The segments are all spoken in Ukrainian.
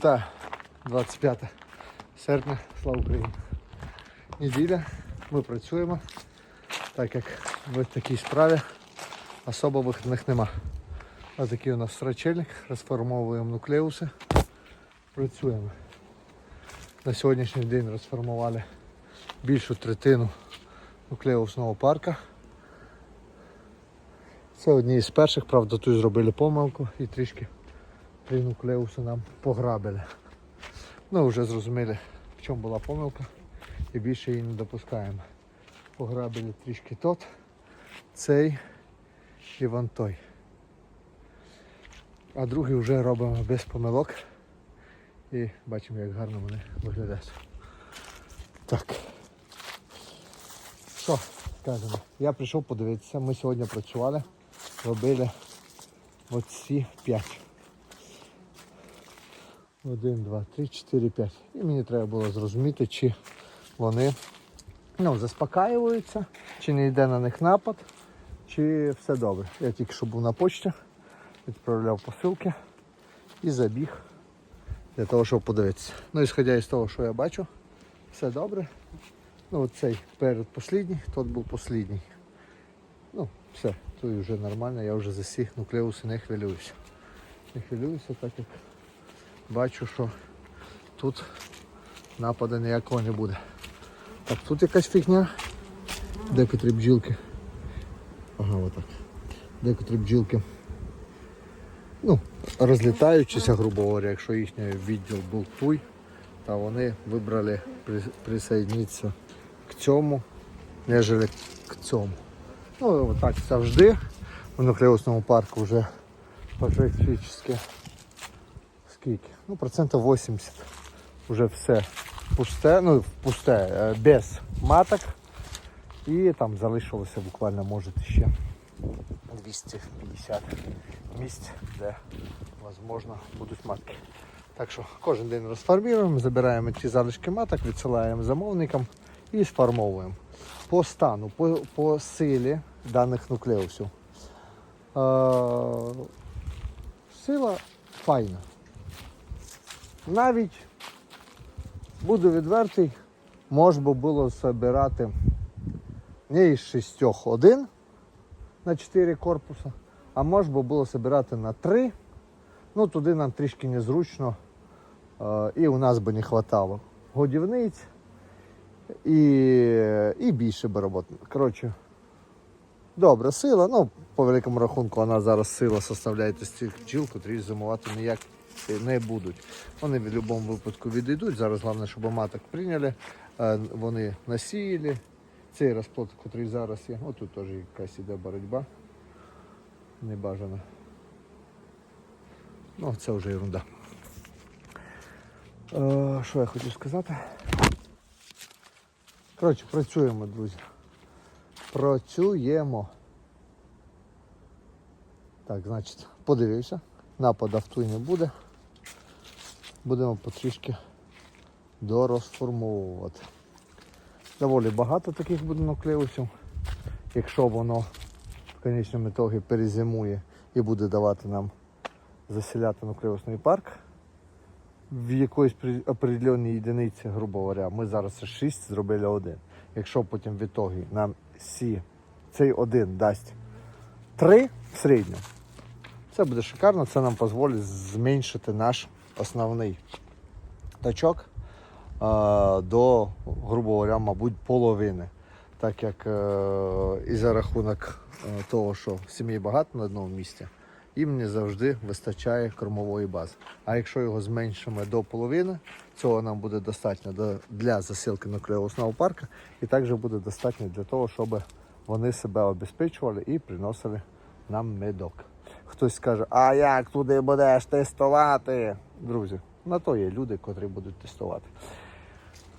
Вітаю! 25 серпня, слава Україні! Неділя, ми працюємо, так як в такій справі особо вихідних нема. Ось такий у нас срачельник, розформовуємо нуклеуси, працюємо. На сьогоднішній день розформували більшу третину нуклеусного парка. Це одні з перших, правда, тут зробили помилку і трішки три нуклеуси нам пограбили. Ну, вже зрозуміли, в чому була помилка і більше її не допускаємо. Пограбили трішки тот, цей і вон той. А другий вже робимо без помилок. І бачимо, як гарно вони виглядають. Так. Що скажемо? Я прийшов подивитися, ми сьогодні працювали, робили оці п'ять. Один, два, три, чотири, п'ять. І мені треба було зрозуміти, чи вони ну, заспокаюються, чи не йде на них напад, чи все добре. Я тільки що був на почті, відправляв посилки і забіг для того, щоб подивитися. Ну, ісходя із того, що я бачу, все добре. Ну, оцей перед послідній, тот був послідній. Ну, все, тут вже нормально, я вже за всіх нуклеуси не хвилююся. Не хвилююся, так як бачу, що тут нападу ніякого не буде. Так, тут якась фігня. Декотрі бджілки. Ага, отак. Декотрі бджілки. Ну, розлітаючися, грубо говоря, якщо їхній відділ був туй, та вони вибрали при- присоединитися к цьому, нежели к цьому. Ну, отак завжди. В нуклеусному парку вже практично скільки? Ну, процентів 80 вже все пусте, ну пусте, е, без маток. І там залишилося буквально, може, ще 250 місць, де можливо будуть матки. Так що кожен день розформуємо, забираємо ті залишки маток, відсилаємо замовникам і сформовуємо. По стану, по, по силі даних нуклеусів. Е, сила файна. Навіть буду відвертий, можна було збирати не із шістьох один на 4 корпуса, а можна було збирати на 3. Ну туди нам трішки незручно е, і у нас би не вистачало годівниць і, і більше би роботи. Коротше, добра сила, ну по великому рахунку вона зараз сила составляє з цих бджіл, котрі зимувати ніяк не будуть. Вони в будь-якому випадку відійдуть. Зараз головне, щоб маток прийняли, е, вони насіяли. Цей розплод, який зараз є, О, тут теж якась іде боротьба. Небажана. Ну, це вже ерунда. Е, що я хотів сказати? Коротше, працюємо, друзі. Працюємо. Так, значить, подивився. Напада в туй не буде. Будемо потрішки дорозформовувати. Доволі багато таких буде нуклеусів. Якщо воно в конечному ітогі перезимує і буде давати нам заселяти нуклеусний парк в якоїсь определеній єдиниці, грубо говоря, ми зараз 6 зробили один. Якщо потім в ітогі нам сі, цей один дасть 3 в середньому, це буде шикарно, це нам дозволить зменшити наш основний тачок е, до, грубо говоря, мабуть, половини. Так як е, і за рахунок е, того, що сім'ї багато на одному місці, їм не завжди вистачає кормової бази. А якщо його зменшимо до половини, цього нам буде достатньо для засилки нуклеусного парка і також буде достатньо для того, щоб вони себе обезпечували і приносили нам медок. Хтось скаже, а як туди будеш тестувати? Друзі, на то є люди, котрі будуть тестувати.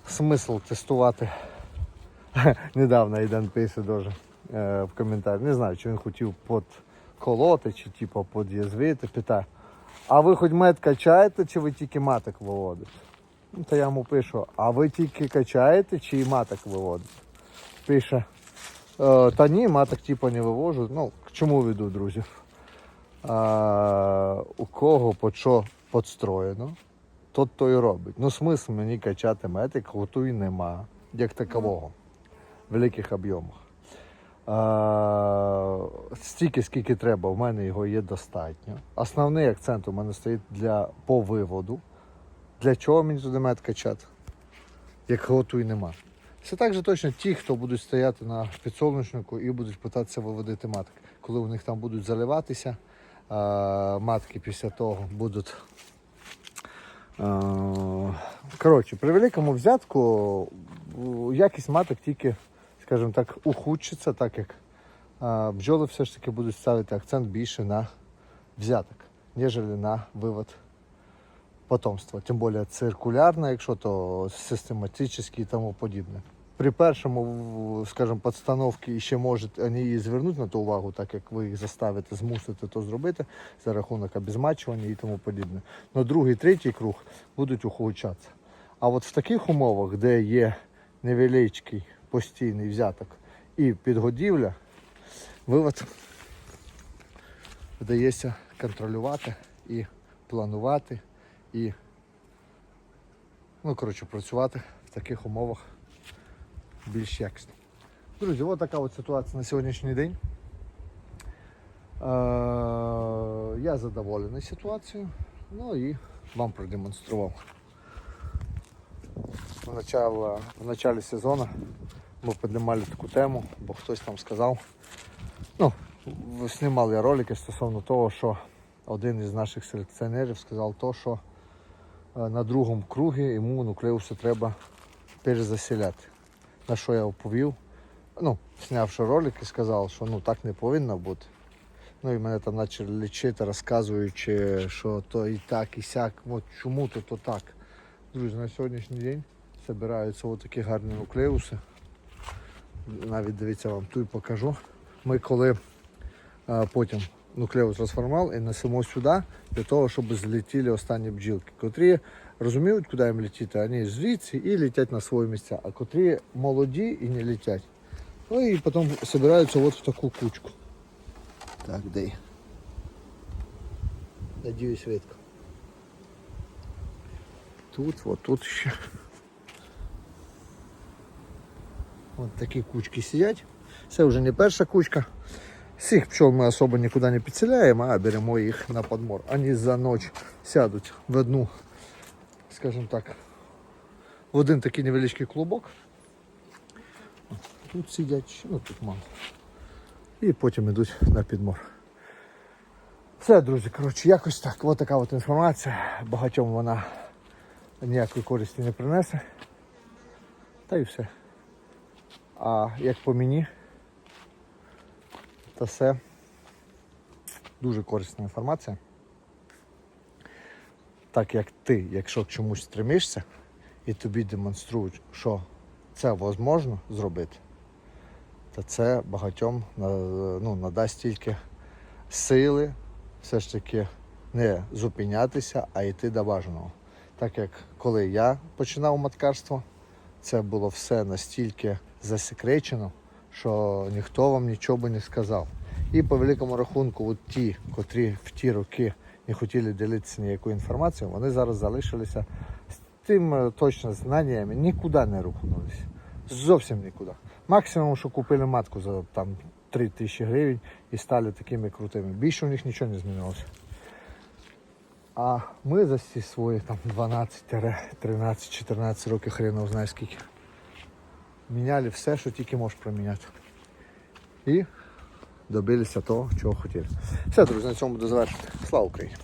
Смисл тестувати. Недавно Іден пише дуже е, в коментарі. Не знаю, чи він хотів подколоти, чи типу под'язвити. Питає, а ви хоч мед качаєте, чи ви тільки маток виводите? Ну, то я йому пишу, а ви тільки качаєте, чи і маток виводите? Пише, «Е, та ні, маток типу не вивожу. Ну, к чому веду, друзі? А, у кого по що підстроєно, тот то і робить. Ну, смисл мені качати мед, як готуй нема, як такового, в великих об'ємах. Стільки, скільки треба, в мене його є достатньо. Основний акцент у мене стоїть для по виводу. Для чого мені туди мед качати? Як готуй нема. Це так же точно ті, хто будуть стояти на підсолнечнику і будуть питатися виводити матки. Коли у них там будуть заливатися, матки після того будуть. Коротше, при великому взятку якість маток тільки, скажімо так, ухудшиться, так як бджоли все ж таки будуть ставити акцент більше на взяток, ніж на вивод потомства. Тим більше циркулярне, якщо то систематичне і тому подібне. При першому, скажімо, підстановці ще можуть вони і звернути на ту увагу, так як ви їх заставите, змусите то зробити за рахунок обезмачування і тому подібне. Но другий, третій круг будуть ухудшатися. А от в таких умовах, де є невеличкий постійний взяток і підгодівля, вивод вдається контролювати і планувати і ну, коротше, працювати в таких умовах більш якісно. Друзі, от така от ситуація на сьогоднішній день. Е, я задоволений ситуацією, ну і вам продемонстрував. В началі сезону ми піднімали таку тему, бо хтось там сказав. Ну, я ролики стосовно того, що один із наших селекціонерів сказав то, що е, на другому кругі йому нуклеуси треба перезаселяти. На що я оповів, ну, знявши ролик і сказав, що ну так не повинно бути. Ну і мене там почали лічити, розказуючи, що то і так, і сяк, от чому то, то так. Друзі, на сьогоднішній день збираються отакі гарні нуклеуси. Навіть дивіться, вам тут покажу. Ми коли а, потім нуклеус розформував і несемо сюди для того, щоб злетіли останні бджілки, котрі розуміють, куди їм летіти, вони звідси і летять на свої місця, а котрі молоді і не летять. Ну і потім збираються от в таку кучку. Так, де? Надіюсь, видко. Тут, от тут ще. От такі кучки сидять. Це вже не перша кучка. Всіх пчол ми особо нікуди не підселяємо, а беремо їх на подмор. Вони за ніч сядуть в одну, скажімо так, в один такий невеличкий клубок. Тут сидять, ну тут мало. І потім йдуть на підмор. Все, друзі, коротше, якось так. Ось така от інформація. Багатьом вона ніякої користі не принесе. Та й все. А як по мені, то все дуже корисна інформація. Так як ти, якщо к чомусь стремишся, і тобі демонструють, що це можливо зробити, то це багатьом ну, надасть тільки сили все ж таки не зупинятися, а йти до бажаного. Так як коли я починав маткарство, це було все настільки засекречено, що ніхто вам нічого би не сказав. І по великому рахунку, от ті, котрі в ті роки не хотіли ділитися ніякою інформацією, вони зараз залишилися з тим е, точно знаннями, нікуди не рухнулися. Зовсім нікуди. Максимум, що купили матку за там 3 тисячі гривень і стали такими крутими. Більше у них нічого не змінилося. А ми за ці свої там 12, 13, 14 років хрена знає скільки. Міняли все, що тільки можеш проміняти. І добилися того, чого хотіли. Все, друзі, на цьому буду завершити. Слава Україні!